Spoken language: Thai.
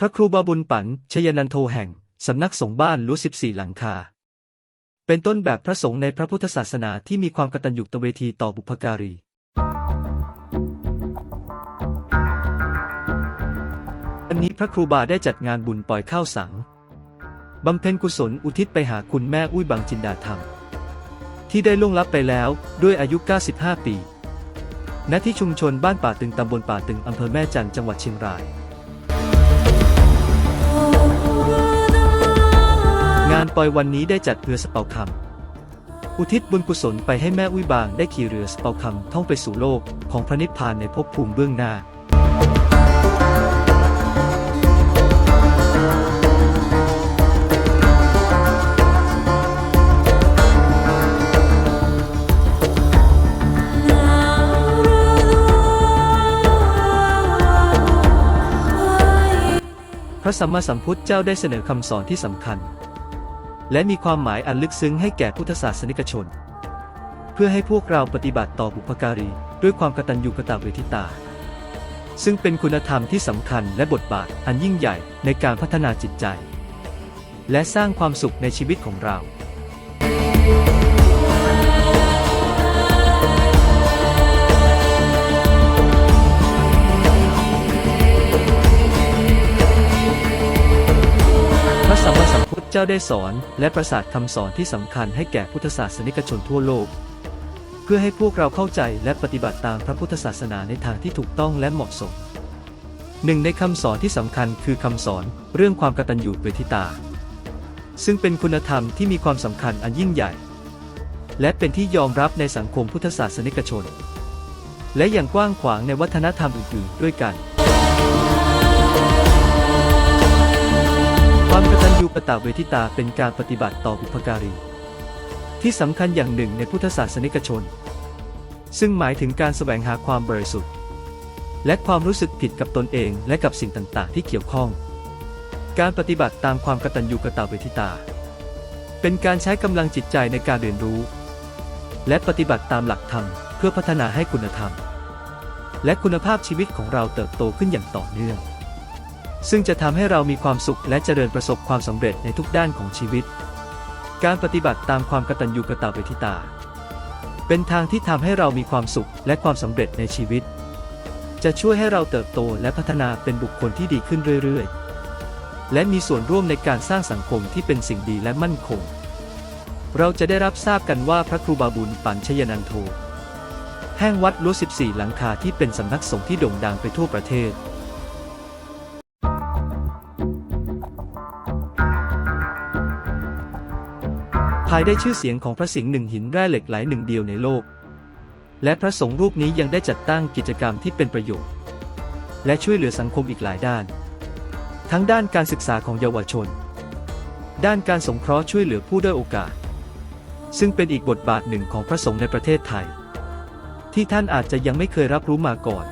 พระครูบาบุญปันชยนันโทแห่ง สำนักสงฆ์บ้านรู้สิบสี่หลังคา เป็นต้นแบบพระสงฆ์ในพระพุทธศาสนาที่มีความกตัญญูตเวทีต่อบุพการีอันนี้พระครูบาได้จัดงานบุญปล่อยข้าวสัง บำเพ็ญกุศลอุทิศไปหาคุณแม่อุ้ยบังจินดาธรรม ที่ได้ล่วงลับไปแล้วด้วยอายุ 95 ปี ณ ที่ชุมชนบ้านป่าตึงตำบลป่าตึงอำเภอแม่จันจังหวัดเชียงราย งานปล่อยวันนี้ได้จัดเรือสเปาคำอุทิศบุญกุศลไปให้แม่อุ้ยบางได้ขี่เรือสเปาคำท่องไปสู่โลกของพระนิพพานในภพภูมิเบื้องหน้าพระสัมมาสัมพุทธเจ้าได้เสนอคำสอนที่สำคัญ และมีความหมายอันลึกซึ้งให้แก่พุทธศาสนิกชน เพื่อให้พวกเราปฏิบัติต่อบุพการี ด้วยความกตัญญูกตเวทิตา ซึ่งเป็นคุณธรรมที่สำคัญและบทบาทอันยิ่งใหญ่ในการพัฒนาจิตใจ และสร้างความสุขในชีวิตของเรา เจ้าได้สอนและประสาทคำสอนที่สำคัญให้แก่พุทธศาสนิกชนทั่วโลก เพื่อให้พวกเราเข้าใจและปฏิบัติตามพระพุทธศาสนาในทางที่ถูกต้องและเหมาะสมหนึ่งในคำสอนที่สำคัญคือคำสอนเรื่องความกตัญญูเวทิตา ซึ่งเป็นคุณธรรมที่มีความสำคัญอันยิ่งใหญ่ และเป็นที่ยอมรับในสังคมพุทธศาสนิกชน และอย่างกว้างขวางในวัฒนธรรมอื่นๆ ด้วยกัน ความกตัญญูกตเวทิตาเป็นการปฏิบัติต่อบุพการี ที่สำคัญอย่างหนึ่งในพุทธศาสนิกชน ซึ่งหมายถึงการแสวงหาความบริสุทธิ์ และความรู้สึกผิดกับตนเองและกับสิ่งต่างๆ ที่เกี่ยวข้อง การปฏิบัติตามความกตัญญูกตเวทิตา เป็นการใช้กำลังจิตใจในการเรียนรู้ และปฏิบัติตามหลักธรรมเพื่อพัฒนาให้คุณธรรม และคุณภาพชีวิตของเราเติบโตขึ้นอย่างต่อเนื่อง ซึ่งจะทำให้เรามีความสุขและเจริญประสบความสำเร็จในทุกด้านของชีวิต การปฏิบัติตามความกตัญญูกตเวทิตา เป็นทางที่ทำให้เรามีความสุขและความสำเร็จในชีวิต จะช่วยให้เราเติบโตและพัฒนาเป็นบุคคลที่ดีขึ้นเรื่อยๆ และมีส่วนร่วมในการสร้างสังคมที่เป็นสิ่งดีและมั่นคง เราจะได้รับทราบกันว่าพระครูบาบุญปัญชยนันโทแห่งวัดรั้ว14 หลังคาที่เป็นสำนักสงฆ์ที่โด่งดังไปทั่วประเทศายได้ชื่อเสียงของพระสิงห์หนึ่งหินแร่เหล็กไหลหนึ่งเดียวในโลก และพระสงฆ์รูปนี้ยังได้จัดตั้งกิจกรรมที่เป็นประโยชน์ และช่วยเหลือสังคมอีกหลายด้าน ทั้งด้านการศึกษาของเยาวชน ด้านการสงเคราะห์ช่วยเหลือผู้ด้อยโอกาส ซึ่งเป็นอีกบทบาทหนึ่งของพระสงฆ์ในประเทศไทย ที่ท่านอาจจะยังไม่เคยรับรู้มาก่อน